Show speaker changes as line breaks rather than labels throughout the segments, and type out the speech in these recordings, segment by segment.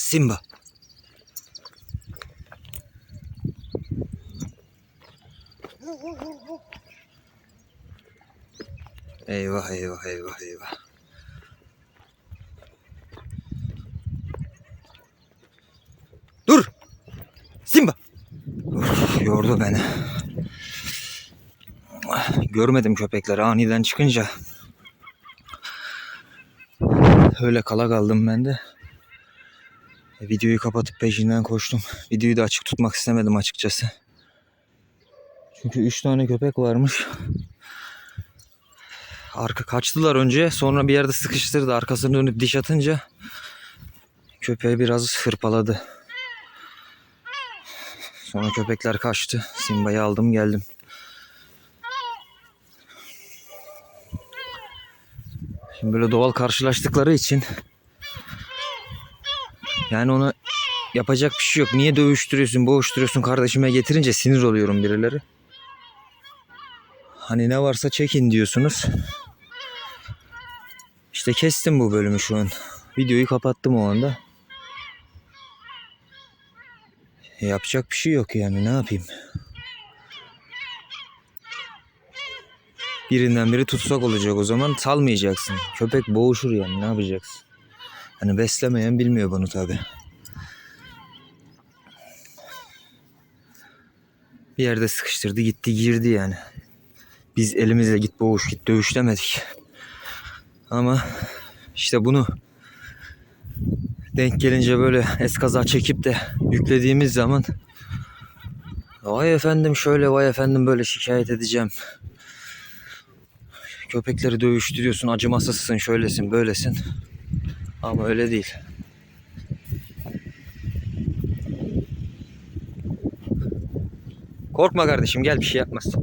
Simba. Eyvah eyvah eyvah eyvah. Dur! Simba! Uf, yordu beni. Görmedim köpekleri aniden çıkınca. Öyle kala kaldım ben de. Videoyu kapatıp peşinden koştum. Videoyu da açık tutmak istemedim açıkçası. Çünkü 3 tane köpek varmış. Arka kaçtılar önce. Sonra bir yerde sıkıştırdı. Arkasını dönüp diş atınca köpeği biraz hırpaladı. Sonra köpekler kaçtı. Simba'yı aldım geldim. Şimdi böyle doğal karşılaştıkları için yani ona yapacak bir şey yok. Niye dövüştürüyorsun, boğuşturuyorsun kardeşime getirince sinir oluyorum birileri. Hani ne varsa çekin diyorsunuz. İşte kestim bu bölümü şu an. Videoyu kapattım o anda. Yapacak bir şey yok yani ne yapayım. Birinden biri tutsak olacak o zaman salmayacaksın. Köpek boğuşur yani ne yapacaksın. Hani beslemeyen bilmiyor bunu tabi. Bir yerde sıkıştırdı gitti girdi yani. Biz elimizle git boğuş git dövüş demedik. Ama işte bunu denk gelince böyle eskaza çekip de yüklediğimiz zaman vay efendim şöyle vay efendim böyle şikayet edeceğim. Köpekleri dövüştürüyorsun acımasızsın şöylesin böylesin. Ama öyle değil. Korkma kardeşim gel bir şey yapmaz.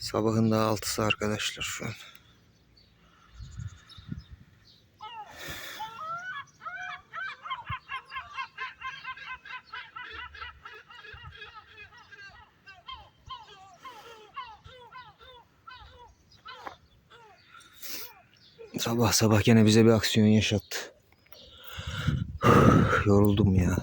Sabahın daha altısı arkadaşlar şu an. Sabah sabah gene bize bir aksiyon yaşattı. Yoruldum ya.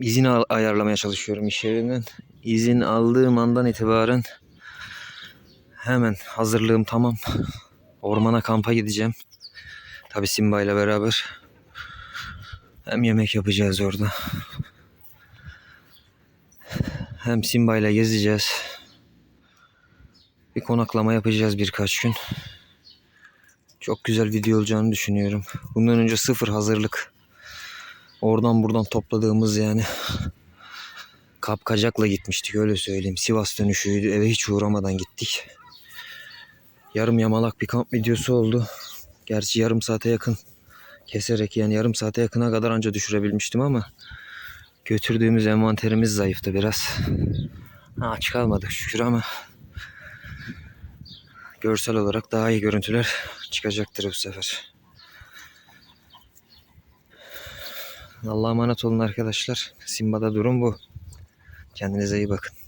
İzin ayarlamaya çalışıyorum iş yerinden. İzin aldığım andan itibaren hemen hazırlığım tamam. Ormana kampa gideceğim. Tabi Simba ile beraber. Hem yemek yapacağız orada. Hem Simba ile gezeceğiz. Bir konaklama yapacağız birkaç gün. Çok güzel video olacağını düşünüyorum. Bundan önce sıfır hazırlık. Oradan buradan topladığımız yani kapkacakla gitmiştik öyle söyleyeyim. Sivas dönüşüydü eve hiç uğramadan gittik. Yarım yamalak bir kamp videosu oldu. Gerçi yarım saate yakın keserek yani yarım saate yakına kadar anca düşürebilmiştim ama götürdüğümüz envanterimiz zayıftı biraz. Aç kalmadık şükür ama görsel olarak daha iyi görüntüler çıkacaktır bu sefer. Allah'a emanet olun arkadaşlar. Simba'da durum bu. Kendinize iyi bakın.